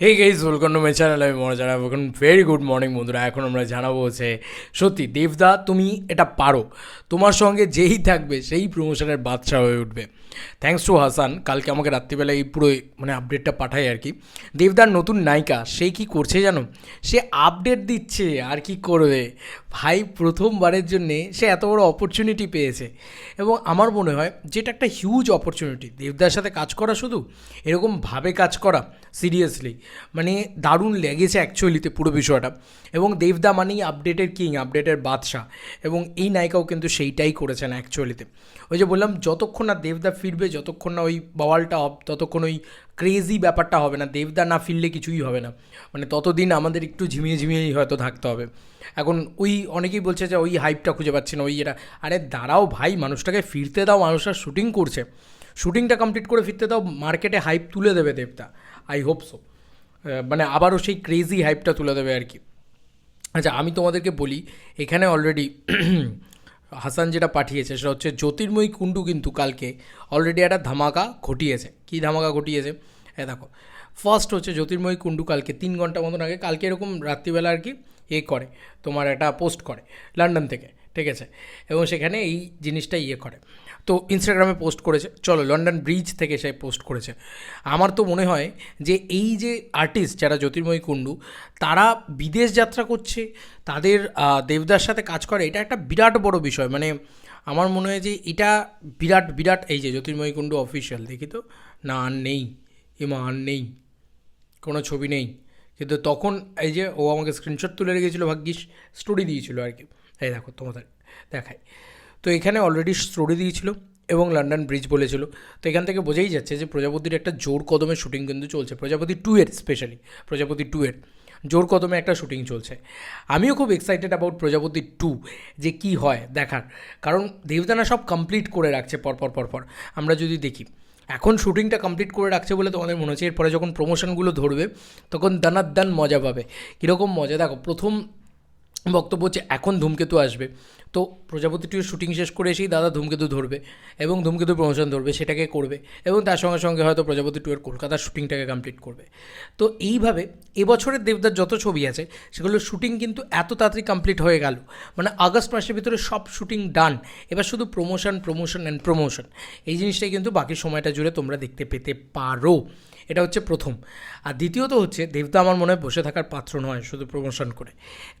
Hey guys welcome to my channel আমি মনে জানাব এখন ভেরি গুড মর্নিং বন্ধুরা। এখন আমরা জানাব হচ্ছে, সত্যি, দেবদা, তুমি এটা পারো। তোমার সঙ্গে যেই থাকবে, সেই প্রমোশনের বাদশা হয়ে উঠবে। থ্যাংকস টু হাসান কালকে আমাকে রাত্রিবেলা এই পুরো মানে আপডেটটা পাঠায় আর কি। দেবদার নতুন নায়িকা, সে কি করছে জানো? সে আপডেট দিচ্ছে, আর কি করবে? ভাই প্রথমবারের জন্যে সে এত বড় অপরচুনিটি পেয়েছে। এবং আমার মনে হয় যেটা একটা হিউজ অপরচুনিটি দেবদার সাথে কাজ করা শুধু, এরকম ভাবে কাজ করা সিরিয়াসলি মানে দারুণ লেগেছে অ্যাকচুয়ালিতে পুরো বিষয়টা। এবং দেবদা মানেই আপডেটের কিং আপডেটের বাদশাহ, এবং এই নায়িকাও কিন্তু সেইটাই করেছেন অ্যাকচুয়ালিতে ওই যে বললাম, যতক্ষণ না দেবদা ফিরবে, যতক্ষণ না ওই বাওয়ালটা ততক্ষণ ওই ক্রেজি ব্যাপারটা হবে না, দেবদা না ফিরলে কিছুই হবে না। মানে ততদিন আমাদের একটু ঝিমিয়ে ঝিমিয়েই হয়তো থাকতে হবে। এখন ওই অনেকেই বলছে যে ওই হাইপটা খুঁজে পাচ্ছি না, ওই এটা আরে দাঁড়াও ভাই, মানুষটাকে ফিরতে দাও, মানুষরা শুটিং করছে। শুটিংটা কমপ্লিট করে ফিরতে দাও মার্কেটে হাইপ তুলে দেবে দেবদা। আই হোপ সো মানে আবারও সেই ক্রেজি হাইপটা তুলে দেবে আর কি। আচ্ছা আমি তোমাদেরকে বলি, এখানে অলরেডি হাসান যেটা পাঠিয়েছে সেটা হচ্ছে জ্যোতির্ময়ী কুণ্ডু কিন্তু কালকে অলরেডি একটা ধামাকা ঘটিয়েছে। কী ধামাকা ঘটিয়েছে? এ দেখো ফার্স্ট হচ্ছে জ্যোতির্ময়ী কুণ্ডু কালকে তিন ঘণ্টা মতন আগে, কালকে এরকম রাত্রিবেলা আর কি এ করে, তোমার একটা পোস্ট করে, লন্ডন থেকে। ঠিক আছে? এবং সেখানে এই জিনিসটা ইয়ে করে। তো ইনস্টাগ্রামে পোস্ট করেছে। চলো লন্ডন ব্রিজ থেকে সে পোস্ট করেছে। আমার তো মনে হয় যে এই যে আর্টিস্ট যারা জ্যোতির্ময়ী কুণ্ডু, তারা বিদেশ যাত্রা করছে, তাদের দেবদার সাথে কাজ করে, এটা একটা বিরাট বড় বিষয়। মানে আমার মনে হয় যে এটা বিরাট বিরাট এই যে জ্যোতির্ময়ী কুণ্ডু অফিসিয়াল দেখি তো? না, আর নেই। এমা, আর নেই। কোনো ছবি নেই। কিন্তু তখন এই যে ও আমাকে স্ক্রিনশট তুলে রেখেছিলো, ভাগ্যিস স্টোরি দিয়েছিল আর কি। এই দেখো, তোমাদের দেখাই। তো এখানে অলরেডি স্টোরি দিয়েছিল এবং লন্ডন ব্রিজ বলেছিল। তো এখান থেকে বোঝাই যাচ্ছে যে প্রজাপতির একটা জোর কদমে শুটিং কিন্তু চলছে। প্রজাপতি টু এর স্পেশালি প্রজাপতি টু এর জোর কদমে একটা শুটিং চলছে। আমিও খুব এক্সাইটেড অ্যাবাউট প্রজাপতি টু যে কি হয় দেখার। কারণ দেবদানা সব কমপ্লিট করে রাখছে পরপর পরপর আমরা যদি দেখি, এখন শুটিংটা কমপ্লিট করে রাখছে বলে তোমাদের মনে হচ্ছে। এরপরে যখন প্রমোশনগুলো ধরবে, তখন দানার দান মজা পাবে। কীরকম মজা? দেখো, প্রথম বক্তব্য হচ্ছে এখন ধূমকেতু আসবে। তো প্রজাপতিটিও শুটিং শেষ করে এসেই দাদা ধূমকেতু ধরবে এবং ধূমকেতু প্রমোশন ধরবে, সেটাকে করবে এবং তার সঙ্গে সঙ্গে হয়তো প্রজাপতি টু এর কলকাতার শুটিংটাকে কমপ্লিট করবে। তো এইভাবে এবছরের দেবদার যত ছবি আছে, সেগুলোর শুটিং কিন্তু এত তাড়াতাড়ি কমপ্লিট হয়ে গেল। মানে আগস্ট মাসের ভিতরে সব শুটিং ডান এবার শুধু প্রমোশন প্রমোশন অ্যান্ড প্রমোশন এই জিনিসটাই কিন্তু বাকি সময়টা জুড়ে তোমরা দেখতে পেতে পারো। এটা হচ্ছে প্রথম। আর দ্বিতীয়ত হচ্ছে, দেবদা আমার মনে হয় বসে থাকার পাত্র নয় শুধু প্রমোশন করে।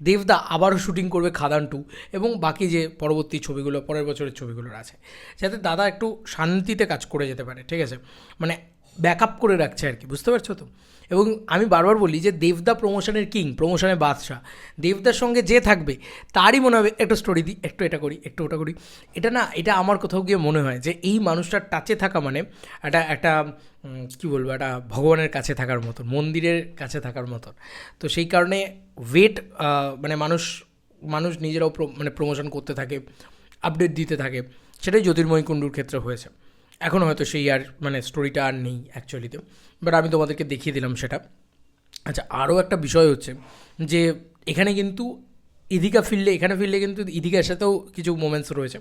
দেবদা আবারও শুটিং করবে খাদান টু এবং বাকি যে পরবর্তী ছবিগুলো, পরের বছরের ছবিগুলোর আছে, যাতে দাদা একটু শান্তিতে কাজ করে যেতে পারে, ঠিক আছে? মানে ব্যাকআপ করে রাখছে আর কি, বুঝতে পারছ তো? এবং আমি বারবার বলি যে দেবদা প্রমোশনের কিং প্রমোশনের বাদশাহ, দেবদার সঙ্গে যে থাকবে, তারই মনে হবে একটু স্টোরি দিই একটু এটা করি, একটু ওটা করি। এটা না, এটা আমার কোথাও গিয়ে মনে হয় যে এই মানুষটার টাচে থাকা মানে একটা একটা কী বলব, একটা ভগবানের কাছে থাকার মতন, মন্দিরের কাছে থাকার মতন। তো সেই কারণে ওয়েট মানে মানুষ মানুষ নিজেরাও মানে প্রমোশন করতে থাকে আপডেট দিতে থাকে, সেটাই জ্যোতির্ময় কুণ্ডুর ক্ষেত্রে হয়েছে। এখন হয়তো সেই আর মানে স্টোরিটা আর নেই অ্যাকচুয়ালিতে বাট আমি তোমাদেরকে দেখিয়ে দিলাম সেটা। আচ্ছা আরও একটা বিষয় হচ্ছে যে, এখানে কিন্তু ইদিকা ফিরলে, এখানে ফিরলে কিন্তু ইদিকার সাথেও কিছু মোমেন্টস রয়েছে।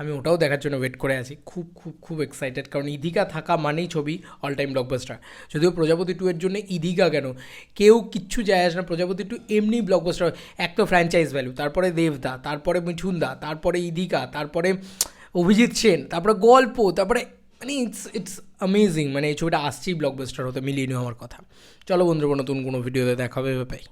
আমি ওটাও দেখার জন্য ওয়েট করে আছি। খুব খুব খুব এক্সাইটেড কারণ ইদিকা থাকা মানেই ছবি অল টাইম ব্লকবাস্টার যদিও প্রজাপতি টু এর জন্য ইদিকা কেন? কেউ কিচ্ছু যায় আসে না। প্রজাপতি টু এমনি ব্লকবাস্টার এক তো ফ্র্যাঞ্চাইজ ভ্যালু তারপরে দেবদা, তারপরে মিঠুনদা, তারপরে ইদিকা, তারপরে অভিজিৎ সেন, তারপরে গল্প, তারপরে মানে ইটস ইটস অ্যামেজিং মানে এই ছবিটা আসছেই ব্লকবাস্টার হতে মিলিয়ে নিও আমার কথা। চলো বন্ধুরা নতুন কোনো ভিডিওতে দেখা হবে পাই